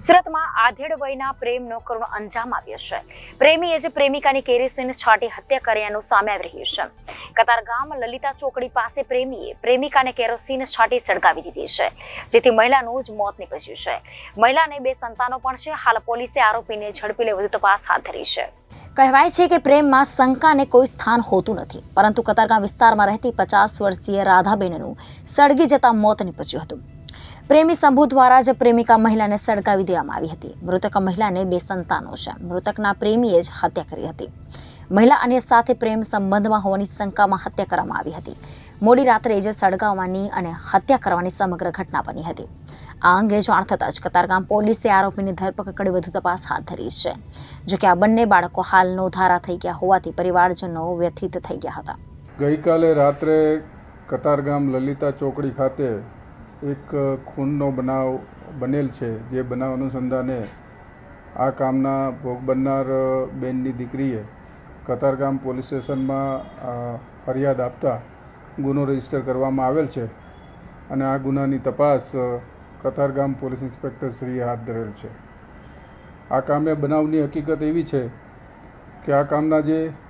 સુરતમાં આધેડ વયના પ્રેમનો કરુણ અંજામ આવ્યો છે. પ્રેમીએ જ પ્રેમિકાની કેરોસીન છાંટી હત્યા કર્યાનું સામે આવી રહ્યું છે. કતારગામ લલિતા ચોકડી પાસે પ્રેમીએ પ્રેમિકાને કેરોસીન છાંટી સળગાવી દીધી છે. જેથી મહિલાનું જ મોત નીપજ્યું છે. મહિલાને બે સંતાનો પણ છે. હાલ પોલીસે આરોપીને ઝડપી લઈ વધુ તપાસ હાથ ધરી છે. કહેવાય છે કે પ્રેમમાં શંકાને કોઈ સ્થાન હોતું નથી. પરંતુ કતારગામ વિસ્તારમાં રહેતી પચાસ વર્ષીય રાધાબેનનું સળગી જતા મોત નીપજ્યું હતું. પ્રેમી શંભુ દ્વારા જ પ્રેમિકા મહિલાને સળગાવી દેવામાં આવી હતી. મૃતક મહિલાને બે સંતાનો છે. મૃતકના પ્રેમીએ જ હત્યા કરી હતી. મહિલા અન્ય સાથે પ્રેમ સંબંધમાં હોવાની શંકામાં હત્યા કરવામાં આવી હતી. મોડી રાત્રે જ સળગાવવાની અને હત્યા કરવાની સમગ્ર ઘટના બની હતી. આ અંગે જાણ થતાં જ કતારગામ પોલીસે આરોપીની ધરપકડ વધુ તપાસ હાથ ધરી છે. જોકે આ બંને બાળકો હાલ નોધારા થઈ ગયા હોવાથી પરિવારજનો વ્યથિત થઈ ગયા હતા. ગઈકાલે રાત્રે કતારગામ લલિતા ચોકડી ખાતે એક ખૂનનો બનાવ બનેલ છે, જે બનાવ અનુસંધાને આ કામના ભોગ બનનાર બેનની દીકરીએ કતારગામ પોલીસ સ્ટેશનમાં ફરિયાદ આપતા ગુનો રજિસ્ટર કરવામાં આવેલ છે અને આ ગુનાની તપાસ કતારગામ પોલીસ ઇન્સ્પેક્ટર શ્રીએ હાથ ધરેલ છે. આ કામે બનાવની હકીકત એવી છે કે આ કામના જે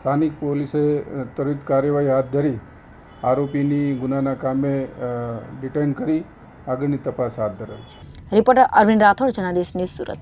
સ્થાનિક પોલીસે ત્વરિત કાર્યવાહી હાથ ધરી આરોપીની ગુનાના કામે ડિટેન કરી આગળની તપાસ હાથ ધરેલ છે. Reporter Arvind Rathod Janadesh news Surat.